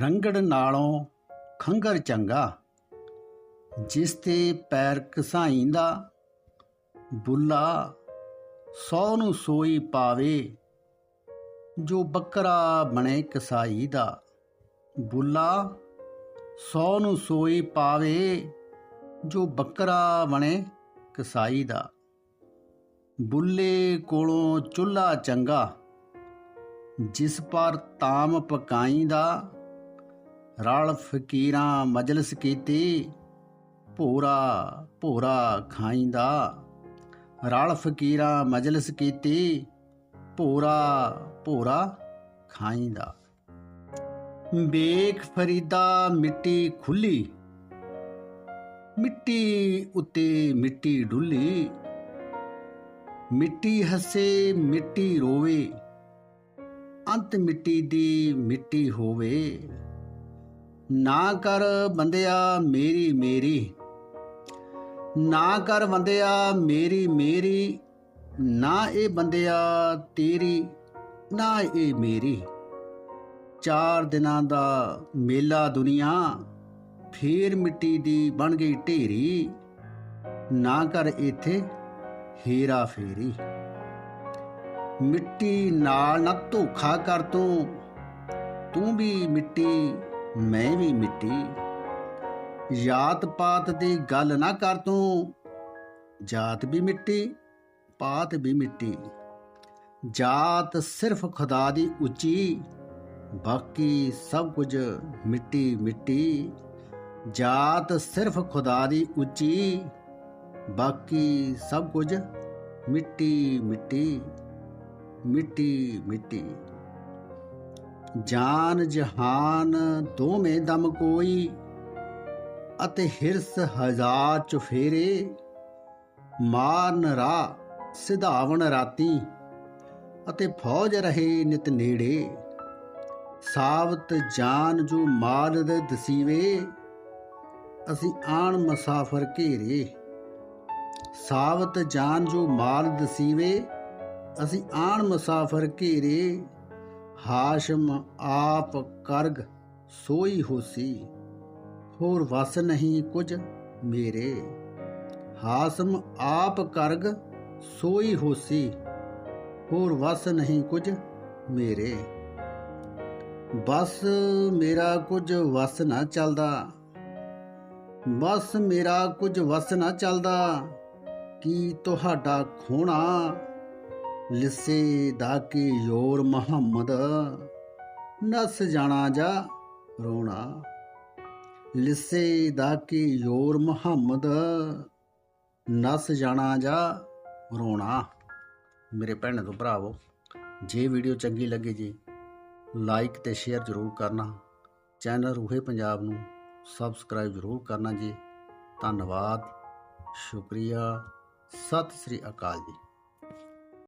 ਰੰਗੜ ਨਾਲੋਂ ਖੰਗਰ ਚੰਗਾ। ਜਿਸ ਤੇ ਪੈਰ ਕਸਾਈ ਦਾ ਬੁੱਲਾ ਸੌ ਨੂੰ ਸੋਈ ਪਾਵੇ, ਜੋ ਬੱਕਰਾ ਬਣੇ ਕਸਾਈ ਦਾ ਬੁੱਲਾ ਸੌ ਨੂੰ ਸੋਈ ਪਾਵੇ, ਜੋ ਬੱਕਰਾ ਬਣੇ ਕਸਾਈ ਦਾ ਬੁੱਲੇ ਕੋਲੋਂ ਚੁੱਲ੍ਹਾ ਚੰਗਾ, ਜਿਸ ਪਰ ਤਾਮ ਪਕਾਈ ਦਾ ਰਲ ਫਕੀਰਾਂ ਮਜਲਿਸ ਕੀਤੀ, ਭੋਰਾ ਭੋਰਾ ਖਾਈਂਦਾ। ਰਲ ਫਕੀਰਾਂ ਮਜਲਿਸ ਕੀਤੀ, ਭੋਰਾ ਭੋਰਾ ਖਾਈਂਦਾ। ਬੇਖ ਫਰੀਦਾ ਮਿੱਟੀ ਖੁੱਲੀ, ਮਿੱਟੀ ਉੱਤੇ ਮਿੱਟੀ ਡੁੱਲੀ। ਮਿੱਟੀ ਹੱਸੇ ਮਿੱਟੀ ਰੋਵੇ, ਅੰਤ ਮਿੱਟੀ ਦੀ ਮਿੱਟੀ ਹੋਵੇ। ਨਾ ਕਰ ਬੰਦਿਆ ਮੇਰੀ ਮੇਰੀ। ਨਾ ਕਰ ਬੰਦਿਆ ਮੇਰੀ ਮੇਰੀ। ਨਾ ਇਹ ਬੰਦਿਆ ਤੇਰੀ, ਨਾ ਇਹ ਮੇਰੀ। ਚਾਰ ਦਿਨਾਂ ਦਾ ਮੇਲਾ ਦੁਨੀਆ, ਫੇਰ ਮਿੱਟੀ ਦੀ ਬਣ ਗਈ ਢੇਰੀ। ਨਾ ਕਰ ਇੱਥੇ ਹੀਰਾ ਫੇਰੀ। ਮਿੱਟੀ ਨਾਲ ਨਾ ਧੋਖਾ ਕਰ ਤੂੰ। ਤੂੰ ਵੀ ਮਿੱਟੀ ਮੈਂ ਵੀ ਮਿੱਟੀ। ਜਾਤ ਪਾਤ ਦੀ ਗੱਲ ਨਾ ਕਰ ਤੂੰ। ਜਾਤ ਵੀ ਮਿੱਟੀ, ਪਾਤ ਵੀ ਮਿੱਟੀ। ਜਾਤ ਸਿਰਫ ਖੁਦਾ ਦੀ ਉੱਚੀ, ਬਾਕੀ ਸਭ ਕੁਝ ਮਿੱਟੀ ਮਿੱਟੀ। ਜਾਤ ਸਿਰਫ ਖੁਦਾ ਦੀ ਉੱਚੀ, ਬਾਕੀ ਸਭ ਕੁਝ ਮਿੱਟੀ ਮਿੱਟੀ। ਮਿੱਟੀ ਮਿੱਟੀ। ਜਾਨ ਜਹਾਨ ਦੋਵੇਂ ਦਮ ਕੋਈ ਅਤੇ ਹਿਰਸ ਹਜ਼ਾਰ ਚੁਫੇਰੇ ਮਾਰਨ ਰਾ ਸਿਧਾਵਣ ਰਾਤੀ ਅਤੇ ਫੌਜ ਰਹੇ ਨਿਤ ਨੇੜੇ। ਸਾਵਤ ਜਾਨ ਜੋ ਮਾਲ ਦੇ ਦਸੀਵੇ, ਅਸੀਂ ਆਣ ਮਸਾਫਰ ਘੇਰੇ। ਸਾਵਤ ਜਾਨ ਜੋ ਮਾਲ ਦਸੀਵੇ, ਅਸੀਂ ਆਣ ਮੁਸਾਫਰ ਘੇਰੇ। ਹਾਸ਼ਮ ਆਪ ਕਰਗ ਸੋਈ ਹੋਸੀ, ਹੋਰ ਵਸ ਨਹੀਂ ਕੁਝ ਮੇਰੇ। ਹਾਸਮ ਆਪ ਕਰਗ ਸੋਈ ਹੋਸੀ, ਹੋਰ ਵਸ ਨਹੀਂ ਕੁਝ ਮੇਰੇ। ਬਸ ਮੇਰਾ ਕੁਝ ਵਸ ਨਾ ਚੱਲਦਾ, ਬਸ ਮੇਰਾ ਕੁਝ ਵਸ ਨਾ ਚੱਲਦਾ, ਕੀ ਤੁਹਾਡਾ ਖੋਣਾ ਲਿਸੇ ਦਾ ਕੀ ਯੋਰ ਮੁਹੰਮਦ? ਨਸ ਜਾਣਾ ਜਾ ਰੋਣਾ। ਲਿਸੇ ਦਾ ਕੀ ਯੋਰ ਮੁਹੰਮਦ? ਨਸ ਜਾਣਾ ਜਾ ਰੋਣਾ। ਮੇਰੇ ਭੈਣਾਂ ਤੋਂ ਭਰਾਵੋ, ਜੇ ਵੀਡੀਓ ਚੰਗੀ ਲੱਗੇ ਜੀ, ਲਾਈਕ ਤੇ ਸ਼ੇਅਰ ਜ਼ਰੂਰ ਕਰਨਾ। ਚੈਨਲ ਰੂਹੇ ਪੰਜਾਬ ਨੂੰ ਸਬਸਕ੍ਰਾਈਬ ਜ਼ਰੂਰ ਕਰਨਾ ਜੀ। ਧੰਨਵਾਦ। ਸ਼ੁਕਰੀਆ। ਸਤਿ ਸ੍ਰੀ ਅਕਾਲ ਜੀ।